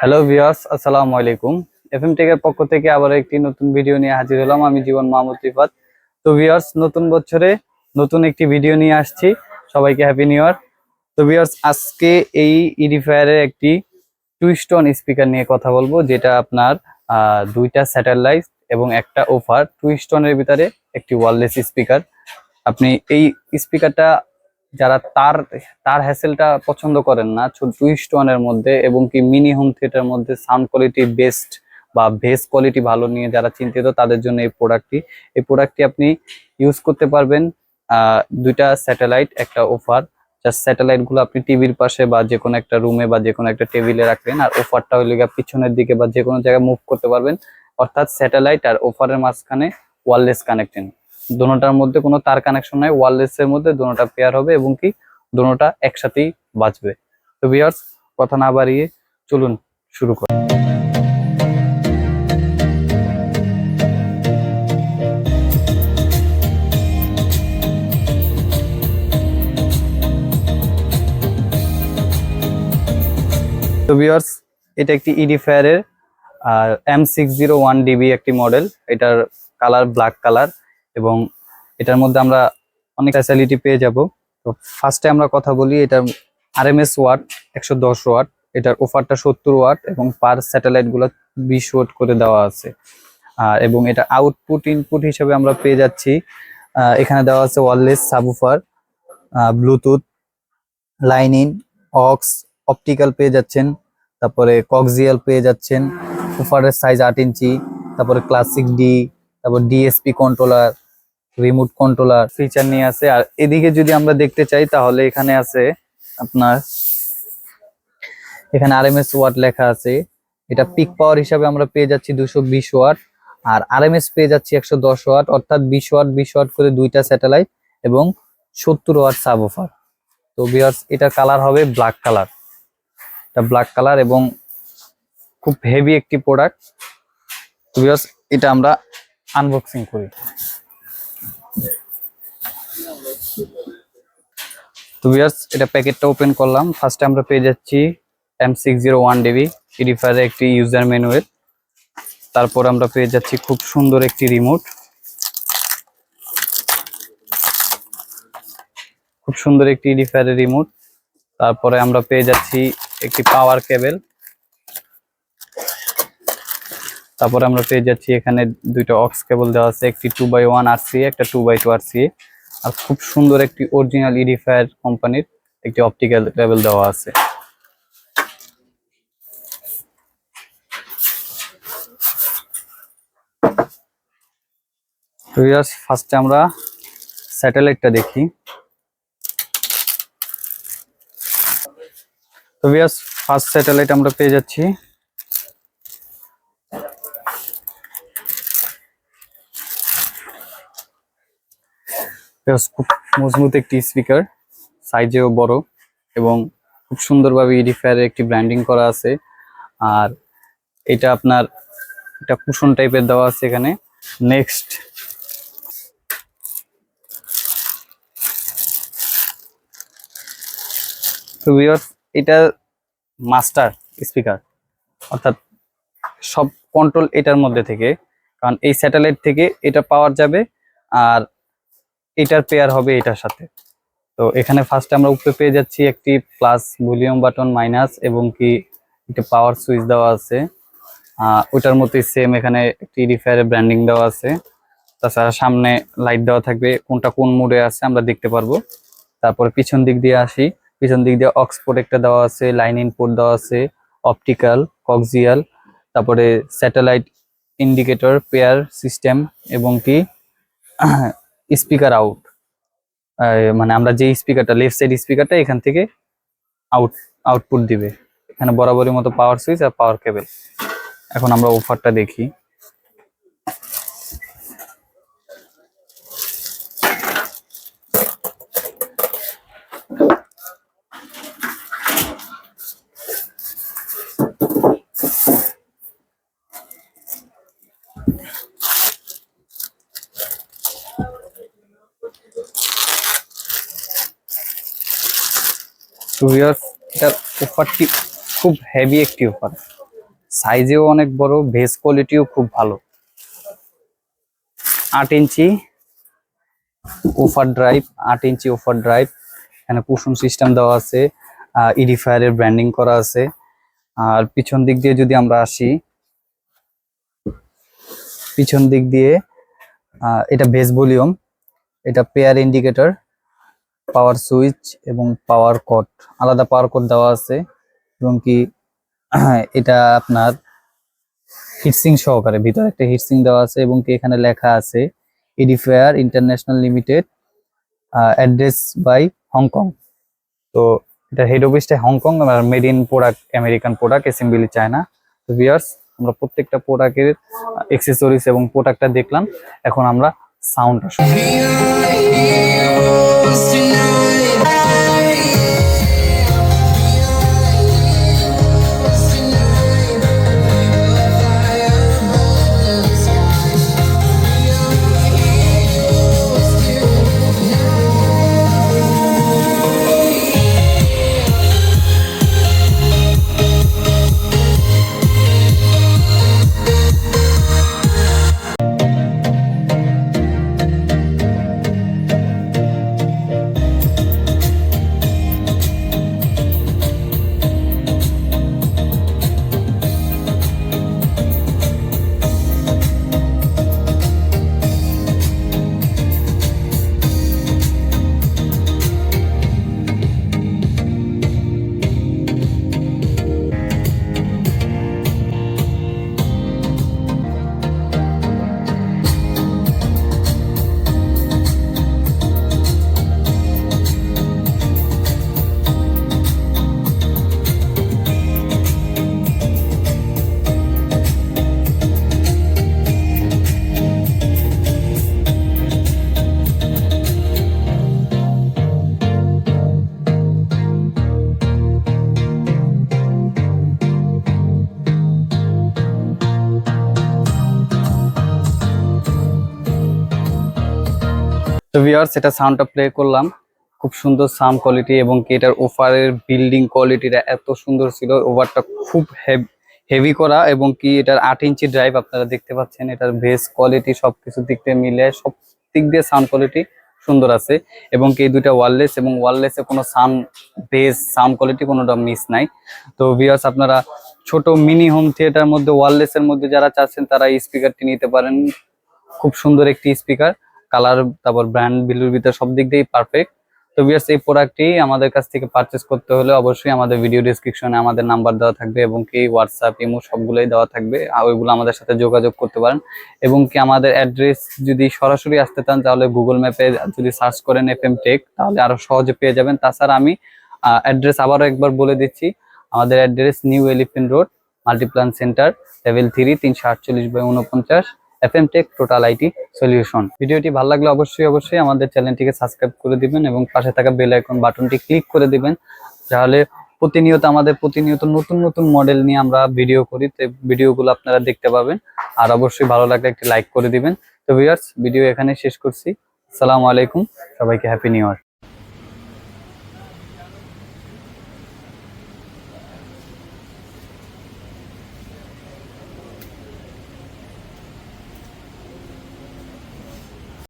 Hello viewers আসসালামু আলাইকুম। FM টেকের পক্ষ থেকে আবার একটি নতুন ভিডিও নিয়ে হাজির হলাম। আমি জীবন মাহমুদ রিফাত। তো ভিউয়ার্স নতুন বছরে নতুন একটি ভিডিও নিয়ে আসছি। সবাইকে হ্যাপি নিউ ইয়ার তো ভিউয়ার্স আজকে এই ইডিফায়ারের একটি টুইস্টন স্পিকার নিয়ে কথা বলব, যেটা আপনার দুইটা স্যাটেলাইট এবং একটা ওফার টুইস্টনের ভিতরে একটি ওয়ারলেস স্পিকার আপনি এই স্পিকারটা যারা তার তার হ্যাসেলটা পছন্দ করেন না টুইস্ট ওয়ানের মধ্যে এবং কি মিনি হোম থিয়েটার মধ্যে সাউন্ড কোয়ালিটি বেস্ট বা বেস কোয়ালিটি ভালো নিয়ে যারা চিন্তিত, তাদের জন্য এই প্রোডাক্টটি এই প্রোডাক্টটি আপনি ইউজ করতে পারবেন দুইটা স্যাটেলাইট একটা অফার জাস্ট স্যাটেলাইটগুলো আপনি টিভির পাশে বা যে কোনো একটা রুমে বা যে কোনো একটা টেবিলে রাখবেন আর অফারটা হইলে পিছনের দিকে বা যে কোনো জায়গায় মুভ করতে পারবেন। অর্থাৎ স্যাটেলাইট আর অফারের মাঝখানে ওয়ারলেস কানেক্টিং দোনোটার মধ্যে কোনো তার কানেকশন নাই ওয়ারলেস এর মধ্যে দোনোটা পেয়ার হবে এবং কি দোনোটা একসাথেই বাঁচবে তো ভিউয়ার্স কথা না বাড়িয়ে চলুন শুরু করি। তো ভিউয়ার্স এটা একটি ইডি ফায়ারের M six zero one DB একটি মডেল এটার কালার ব্ল্যাক কালার এবং এটার মধ্যে আমরা অনেক ফ্যাসিলিটি পেয়ে যাব। তো ফার্স্টে আমরা কথা বলি এটার আরএমএস ওয়াট একশো দশ ওয়াট এটার অফারটা সত্তর ওয়াট এবং পার স্যাটেলাইটগুলো বিশ ওয়াট করে দেওয়া আছে। আর এবং এটা আউটপুট ইনপুট হিসেবে আমরা পেয়ে যাচ্ছি। এখানে দেওয়া আছে wireless subwoofer Bluetooth line in aux optical পেয়ে যাচ্ছেন। তারপরে কক্সিয়াল পেয়ে যাচ্ছেন। উফারের সাইজ আট ইঞ্চি, তারপরে ক্লাসিক ডি তারপর DSP controller remote controller feature নিয়ে আছে। আর এদিকে যদি আমরা দেখতে চাই, তাহলে এখানে আছে আপনার, এখানে আরএমএস ওয়াট লেখা আছে। এটা পিক পাওয়ার হিসাবে আমরা পেয়ে যাচ্ছি দুশো বিশ ওয়াট আর আরএমএস পেয়ে যাচ্ছি একশো দশ ওয়াট অর্থাৎ বিশ ওয়াট বিশ ওয়াট করে দুইটা স্যাটেলাইট এবং সত্তর ওয়াট সাব অফার তো বিয়ার্স এটা কালার হবে ব্ল্যাক কালার এটা ব্ল্যাক কালার এবং খুব হেভি একটি প্রোডাক্ট তো বিয়ার্স এটা আমরা আনবক্সিং করি। তো বিয়ার্স এটা প্যাকেটটা ওপেন করলাম। ফার্স্টে আমরা পেয়ে যাচ্ছি M six zero one DB ইডিফায়ারের একটি ইউজার ম্যানুয়াল তারপর আমরা পেয়ে যাচ্ছি খুব সুন্দর একটি রিমোট খুব সুন্দর একটি ইডিফায়ারের রিমোট তারপরে আমরা পেয়ে যাচ্ছি একটি পাওয়ার কেবেল তারপরে আমরা পেয়ে যাচ্ছি এখানে দুইটা অক্স কেবল দেওয়া আছে, একটি two by one R C একটা two by two R C আর খুব সুন্দর একটি অরিজিনাল ইডিফায়ার কোম্পানির একটি অপটিক্যাল কেবল দেওয়া আছে। ফার্স্টে আমরা স্যাটেলাইটটা দেখি। তো ফার্স্ট স্যাটেলাইট আমরা পেয়ে যাচ্ছি। খুব মজবুত একটি স্পিকার সাইজেও বড় এবং খুব সুন্দরভাবে ইডিফায়ারের একটি ব্র্যান্ডিং করা আছে। আর এটা আপনার এটা কুশন টাইপের দেওয়া আছে এখানে। নেক্সট তো এটা মাস্টার স্পিকার অর্থাৎ সব কন্ট্রোল এটার মধ্যে থেকে। কারণ এই স্যাটেলাইট থেকে এটা পাওয়ার যাবে। আর এটার পেয়ার হবে এটার সাথে। তো এখানে ফার্স্টে আমরা উপরে পেয়ে যাচ্ছি একটি প্লাস ভলিউম বাটন মাইনাস এবং কি একটা পাওয়ার সুইচ দেওয়া আছে। ওটার মতোই সেম এখানে একটি রিফায়ারের ব্র্যান্ডিং দেওয়া আছে। তাছাড়া সামনে লাইট দেওয়া থাকবে, কোনটা কোন মুডে আছে আমরা দেখতে পারব। তারপরে পিছন দিক দিয়ে আসি। পিছন দিক দিয়ে অক্সপোর্ট একটা দেওয়া আছে লাইন ইনপুট দেওয়া আছে অপটিক্যাল কক্সিয়াল তারপরে স্যাটেলাইট ইন্ডিকেটর পেয়ার সিস্টেম এবং কি স্পিকার আউট মানে আমরা যে স্পিকারটা লেফট সাইড স্পিকারটা এখান থেকে আউট আউটপুট দিবে। এখানে বরাবরের মতো পাওয়ার সুইচ আর পাওয়ার কেবল এখন আমরা অফারটা দেখি। তো ভিউয়ার্স এটার অফারটি খুব হেভি একটি অফার সাইজেও অনেক বড় ভেজ কোয়ালিটিও খুব ভালো। আট ইঞ্চি ওফার ড্রাইভ আট ইঞ্চি ওফার ড্রাইভ এখানে কুসুম সিস্টেম দেওয়া আছে ইডিফায়ারের ব্র্যান্ডিং করা আছে। আর পিছন দিক দিয়ে যদি আমরা আসি, পিছন দিক দিয়ে এটা বেস ভলিউম এটা পেয়ার ইন্ডিকেটর পাওয়ার সুইচ এবং পাওয়ার কট আলাদা পাওয়ার কট দেওয়া আছে, এবং কি, এটা আপনার হিটসিং সহকারে, ভিতরে একটা হিটসিং দেওয়া আছে এবং কি এখানে লেখা আছে Edifier international limited address by Hong Kong তো এটা হেড অফিসটা Hong Kong R made in product American product assembly China তো ভিউয়ার্স আমরা প্রত্যেকটা প্রোডাক্টের এক্সেসরিজ এবং প্রোডাক্টটা দেখলাম। এখন আমরা সাউন্ডটা তো ভিউয়ার্স এটা সাউন্ডটা প্লে করলাম। খুব সুন্দর সাউন্ড কোয়ালিটি এবং কি এটার ওভারের বিল্ডিং কোয়ালিটিটা এত সুন্দর ছিল। ওভারটা খুব হেভি করা এবং কি এটার আট ইঞ্চি ড্রাইভ আপনারা দেখতে পাচ্ছেন। এটার বেস কোয়ালিটি সবকিছু দিক দিয়ে মিলে, সব দিক দিয়ে সাউন্ড কোয়ালিটি সুন্দর আছে এবং কি এই দুইটা ওয়ারলেস এবং ওয়ারলেসে কোনো সাউন্ড বেস সাউন্ড কোয়ালিটি কোনোটা মিস নাই। তো ভিউয়ার্স আপনারা ছোট মিনি হোম থিয়েটার মধ্যে ওয়ারলেস এর মধ্যে যারা চাচ্ছেন, তারা এই স্পিকারটি নিতে পারেন। খুব সুন্দর একটি স্পিকার কালার, তারপর ব্র্যান্ড বিলুর ভিতরে সব দিক দিয়েই পারফেক্ট তো বিয়ার্স এই প্রোডাক্টটি আমাদের কাছ থেকে পারচেস করতে হলে অবশ্যই আমাদের ভিডিও ডিসক্রিপশনে আমাদের নাম্বার দেওয়া থাকবে এবং কি হোয়াটসঅ্যাপ ইমো সবগুলোই দেওয়া থাকবে। আর ওইগুলো আমাদের সাথে যোগাযোগ করতে পারেন। এবং কি আমাদের অ্যাড্রেস যদি সরাসরি আসতে চান, তাহলে গুগল ম্যাপে যদি সার্চ করেন এফ এম টেক তাহলে আরও সহজে পেয়ে যাবেন। তাছাড়া আমি অ্যাড্রেস আবারও একবার বলে দিচ্ছি। আমাদের address New Elephant Road Multiplan Centre level three তিনশো আটচল্লিশ বাই উনপঞ্চাশ F M tech total IT solution ভিডিওটি ভালো লাগলে অবশ্যই অবশ্যই আমাদের চ্যানেলটিকে সাবস্ক্রাইব করে দিবেন এবং পাশে থাকা বেল আইকন বাটনটি ক্লিক করে দিবেন তাহলে প্রতিনিয়ত আমাদের প্রতিনিয়ত নতুন নতুন মডেল নিয়ে আমরা ভিডিও করি, তো ভিডিওগুলো আপনারা দেখতে পাবেন। আর অবশ্যই ভালো লাগলে একটি লাইক করে দিবেন। তো ভিউয়ার্স ভিডিও এখানে শেষ করছি। আসসালামু আলাইকুম, সবাইকে হ্যাপি নিউ ইয়ার